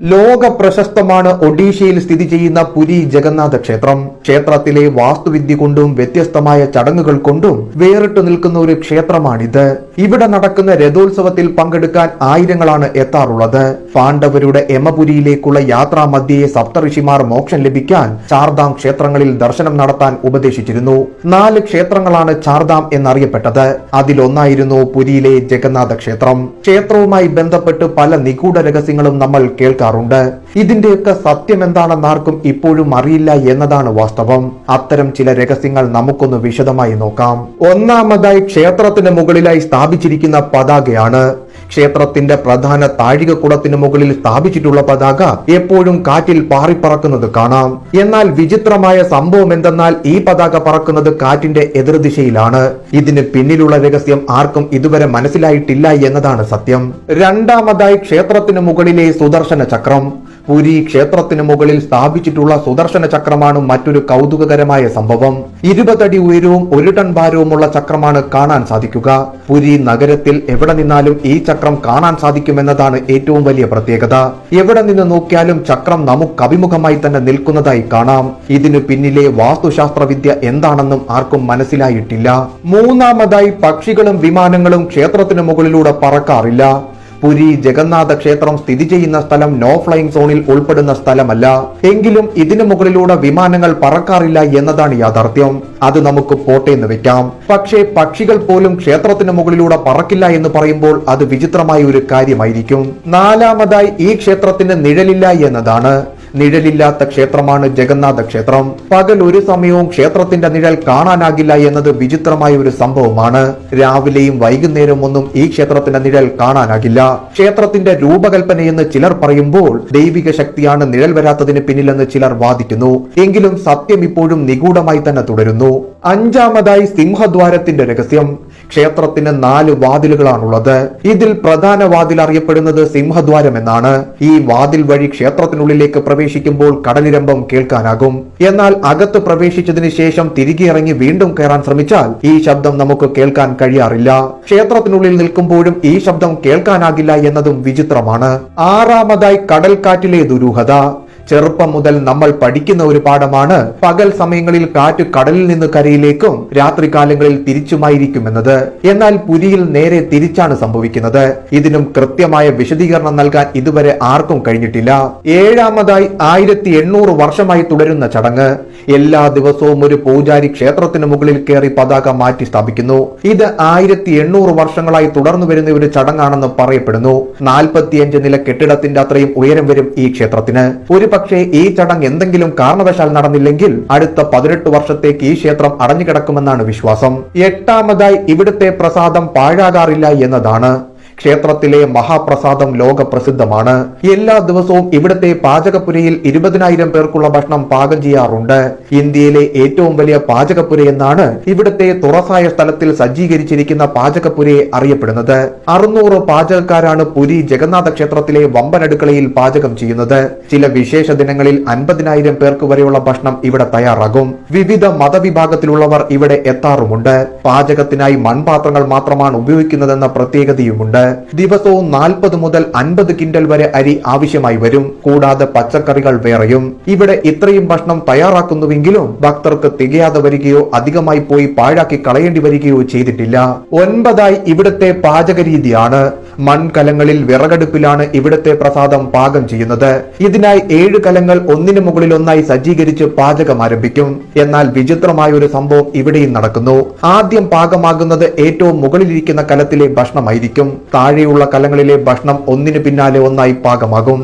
ലോക പ്രശസ്തമാണ് ഒഡീഷയിൽ സ്ഥിതി ചെയ്യുന്ന പുരി ജഗന്നാഥ ക്ഷേത്രം. ക്ഷേത്രത്തിലെ വാസ്തുവിദ്യ കൊണ്ടും വ്യത്യസ്തമായ ചടങ്ങുകൾ കൊണ്ടും വേറിട്ടു നിൽക്കുന്ന ഒരു ക്ഷേത്രമാണിത്. ഇവിടെ നടക്കുന്ന രഥോത്സവത്തിൽ പങ്കെടുക്കാൻ ആയിരങ്ങളാണ് എത്താറുള്ളത്. പാണ്ഡവരുടെ യമപുരിയിലേക്കുള്ള യാത്രാ മധ്യയെ സപ്തഋഷിമാർ മോക്ഷം ലഭിക്കാൻ ചാർധാം ക്ഷേത്രങ്ങളിൽ ദർശനം നടത്താൻ ഉപദേശിച്ചിരുന്നു. നാല് ക്ഷേത്രങ്ങളാണ് ചാർധാം എന്നറിയപ്പെട്ടത്. അതിലൊന്നായിരുന്നു പുരിയിലെ ജഗന്നാഥ ക്ഷേത്രം. ക്ഷേത്രവുമായി ബന്ധപ്പെട്ട് പല നിഗൂഢ രഹസ്യങ്ങളും നമ്മൾ കേൾക്കാറുണ്ട് ഇതിന്റെയൊക്കെ സത്യം എന്താണെന്ന് ആർക്കും ഇപ്പോഴും അറിയില്ല എന്നതാണ് വാസ്തവം. അത്തരം ചില രഹസ്യങ്ങൾ നമുക്കൊന്ന് വിശദമായി നോക്കാം. ഒന്നാമതായി ക്ഷേത്രത്തിന് മുകളിലായി സ്ഥാപിച്ചിരിക്കുന്ന പതാകയാണ്. ക്ഷേത്രത്തിന്റെ പ്രധാന താഴികക്കുടത്തിന് മുകളിൽ സ്ഥാപിച്ചിട്ടുള്ള പതാക എപ്പോഴും കാറ്റിൽ പാറിപ്പറക്കുന്നത് കാണാം. എന്നാൽ വിചിത്രമായ സംഭവം എന്തെന്നാൽ ഈ പതാക പറക്കുന്നത് കാറ്റിന്റെ എതിർദിശയിലാണ്. ഇതിന് പിന്നിലുള്ള രഹസ്യം ആർക്കും ഇതുവരെ മനസ്സിലായിട്ടില്ല എന്നതാണ് സത്യം. രണ്ടാമതായി ക്ഷേത്രത്തിന് മുകളിലെ സുദർശന ചക്രം. പുരി ക്ഷേത്രത്തിന് മുകളിൽ സ്ഥാപിച്ചിട്ടുള്ള സുദർശന ചക്രമാണ് മറ്റൊരു കൗതുകകരമായ സംഭവം. ഇരുപതടി ഉയരവും ഒരു ടൺ ഭാരവുമുള്ള ചക്രമാണ് കാണാൻ സാധിക്കുക. പുരി നഗരത്തിൽ എവിടെ നിന്നാലും ഈ ചക്രം കാണാൻ സാധിക്കുമെന്നതാണ് ഏറ്റവും വലിയ പ്രത്യേകത. എവിടെ നിന്ന് നോക്കിയാലും ചക്രം നമുക്ക് അഭിമുഖമായി തന്നെ നിൽക്കുന്നതായി കാണാം. ഇതിനു പിന്നിലെ വാസ്തുശാസ്ത്ര വിദ്യ എന്താണെന്നും ആർക്കും മനസ്സിലായിട്ടില്ല. മൂന്നാമതായി പക്ഷികളും വിമാനങ്ങളും ക്ഷേത്രത്തിന് മുകളിലൂടെ പറക്കാറില്ല. പുരി ജഗന്നാഥ ക്ഷേത്രം സ്ഥിതി ചെയ്യുന്ന സ്ഥലം നോ ഫ്ലൈയിങ് സോണിൽ ഉൾപ്പെടുന്ന സ്ഥലമല്ല. എങ്കിലും ഇതിനു മുകളിലൂടെ വിമാനങ്ങൾ പറക്കാറില്ല എന്നതാണ് യാഥാർത്ഥ്യം. അത് നമുക്ക് പോട്ടേന്ന് വെക്കാം. പക്ഷേ പക്ഷികൾ പോലും ക്ഷേത്രത്തിന് മുകളിലൂടെ പറക്കില്ല എന്ന് പറയുമ്പോൾ അത് വിചിത്രമായ ഒരു കാര്യമായിരിക്കും. നാലാമതായി ഈ ക്ഷേത്രത്തിന് നിഴലില്ല എന്നതാണ്. നിഴലില്ലാത്ത ക്ഷേത്രമാണ് ജഗന്നാഥ ക്ഷേത്രം. പകൽ ഒരു സമയവും ക്ഷേത്രത്തിന്റെ നിഴൽ കാണാനാകില്ല എന്നത് വിചിത്രമായ ഒരു സംഭവമാണ്. രാവിലെയും വൈകുന്നേരവും ഒന്നും ഈ ക്ഷേത്രത്തിന്റെ നിഴൽ കാണാനാകില്ല. ക്ഷേത്രത്തിന്റെ രൂപകൽപ്പനയെന്ന് ചിലർ പറയുമ്പോൾ ദൈവിക ശക്തിയാണ് നിഴൽ വരാത്തതിന് പിന്നിലെന്ന് ചിലർ വാദിക്കുന്നു. എങ്കിലും സത്യം ഇപ്പോഴും നിഗൂഢമായി തന്നെ തുടരുന്നു. അഞ്ചാമതായി സിംഹദ്വാരത്തിന്റെ രഹസ്യം. ക്ഷേത്രത്തിന് നാല് വാതിലുകളാണുള്ളത്. ഇതിൽ പ്രധാന വാതിൽ അറിയപ്പെടുന്നത് സിംഹദ്വാരം എന്നാണ്. ഈ വാതിൽ വഴി ക്ഷേത്രത്തിനുള്ളിലേക്ക് പ്രവേശിക്കുമ്പോൾ കടലിരമ്പം കേൾക്കാനാകും. എന്നാൽ അകത്ത് പ്രവേശിച്ചതിന് ശേഷം തിരികെ ഇറങ്ങി വീണ്ടും കയറാൻ ശ്രമിച്ചാൽ ഈ ശബ്ദം നമുക്ക് കേൾക്കാൻ കഴിയാറില്ല. ക്ഷേത്രത്തിനുള്ളിൽ നിൽക്കുമ്പോഴും ഈ ശബ്ദം കേൾക്കാനാകില്ല എന്നതും വിചിത്രമാണ്. ആറാമതായി കടൽക്കാറ്റിലെ ദുരൂഹത. ചെറുപ്പം മുതൽ നമ്മൾ പഠിക്കുന്ന ഒരു പാഠമാണ് പകൽ സമയങ്ങളിൽ കാറ്റ് കടലിൽ നിന്ന് കരയിലേക്കും രാത്രികാലങ്ങളിൽ തിരിച്ചുമായിരിക്കുമെന്നത്. എന്നാൽ പുരിയിൽ നേരെ തിരിച്ചാണ് സംഭവിക്കുന്നത്. ഇതിനും കൃത്യമായ വിശദീകരണം നൽകാൻ ഇതുവരെ ആർക്കും കഴിഞ്ഞിട്ടില്ല. ഏഴാമതായി ആയിരത്തി എണ്ണൂറ് വർഷമായി തുടരുന്ന ചടങ്ങ്. എല്ലാ ദിവസവും ഒരു പൂജാരി ക്ഷേത്രത്തിന് മുകളിൽ കയറി പതാക മാറ്റി സ്ഥാപിക്കുന്നു. ഇത് ആയിരത്തി എണ്ണൂറ് വർഷങ്ങളായി തുടർന്നു വരുന്ന ഒരു ചടങ്ങാണെന്ന് പറയപ്പെടുന്നു. നാൽപ്പത്തിയഞ്ച് നില കെട്ടിടത്തിന്റെ അത്രയും ഉയരം വരും ഈ ക്ഷേത്രത്തിന്. ഒരു പക്ഷേ ഈ ചടങ്ങ് എന്തെങ്കിലും കാരണവശാൽ നടന്നില്ലെങ്കിൽ അടുത്ത പതിനെട്ട് വർഷത്തേക്ക് ഈ ക്ഷേത്രം അടഞ്ഞുകിടക്കുമെന്നാണ് വിശ്വാസം. എട്ടാമതായി ഇവിടുത്തെ പ്രസാദം പാഴാകാറില്ല എന്നതാണ് ക്ഷേത്രത്തിലെ മഹാപ്രസാദം ലോകപ്രസിദ്ധമാണ്. എല്ലാ ദിവസവും ഇവിടത്തെ പാചകപ്പുരയിൽ ഇരുപതിനായിരം പേർക്കുള്ള ഭക്ഷണം പാകം ചെയ്യാറുണ്ട്. ഇന്ത്യയിലെ ഏറ്റവും വലിയ പാചകപ്പുര എന്നാണ് ഇവിടത്തെ തുറസായ സ്ഥലത്തിൽ സജ്ജീകരിച്ചിരിക്കുന്ന പാചകപ്പുരയെ അറിയപ്പെടുന്നത്. അറുന്നൂറ് പാചകക്കാരാണ് പുരി ജഗന്നാഥ ക്ഷേത്രത്തിലെ വമ്പൻ അടുക്കളയിൽ പാചകം ചെയ്യുന്നത്. ചില വിശേഷ ദിനങ്ങളിൽ അൻപതിനായിരം പേർക്ക് വരെയുള്ള ഭക്ഷണം ഇവിടെ തയ്യാറാകും. വിവിധ മതവിഭാഗത്തിലുള്ളവർ ഇവിടെ എത്താറുമുണ്ട്. പാചകത്തിനായി മൺപാത്രങ്ങൾ മാത്രമാണ് ഉപയോഗിക്കുന്നതെന്ന പ്രത്യേകതയുമുണ്ട്. ദിവസവും നാൽപ്പത് മുതൽ അൻപത് കിൻഡൽ വരെ അരി ആവശ്യമായി വരും. കൂടാതെ പച്ചക്കറികൾ വേറെയും. ഇവിടെ ഇത്രയും ഭക്ഷണം തയ്യാറാക്കുന്നുവെങ്കിലും ഭക്തർക്ക് തികയാതെ വരികയോ അധികമായി പോയി പാഴാക്കി കളയേണ്ടി വരികയോ ചെയ്തിട്ടില്ല. ഒൻപതായി ഇവിടുത്തെ പാചക രീതിയാണ് മൺകലങ്ങളിൽ വിറകടുപ്പിലാണ് ഇവിടുത്തെ പ്രസാദം പാകം ചെയ്യുന്നത്. ഇതിനായി ഏഴ് കലങ്ങൾ ഒന്നിനു മുകളിൽ ഒന്നായി സജ്ജീകരിച്ച് പാചകം ആരംഭിക്കും. എന്നാൽ വിചിത്രമായ ഒരു സംഭവം ഇവിടെയും നടക്കുന്നു. ആദ്യം പാകമാകുന്നത് ഏറ്റവും മുകളിലിരിക്കുന്ന കലത്തിലെ ഭക്ഷണമായിരിക്കും. താഴെയുള്ള കലങ്ങളിലെ ഭക്ഷണം ഒന്നിനു പിന്നാലെ ഒന്നായി പാകമാകും.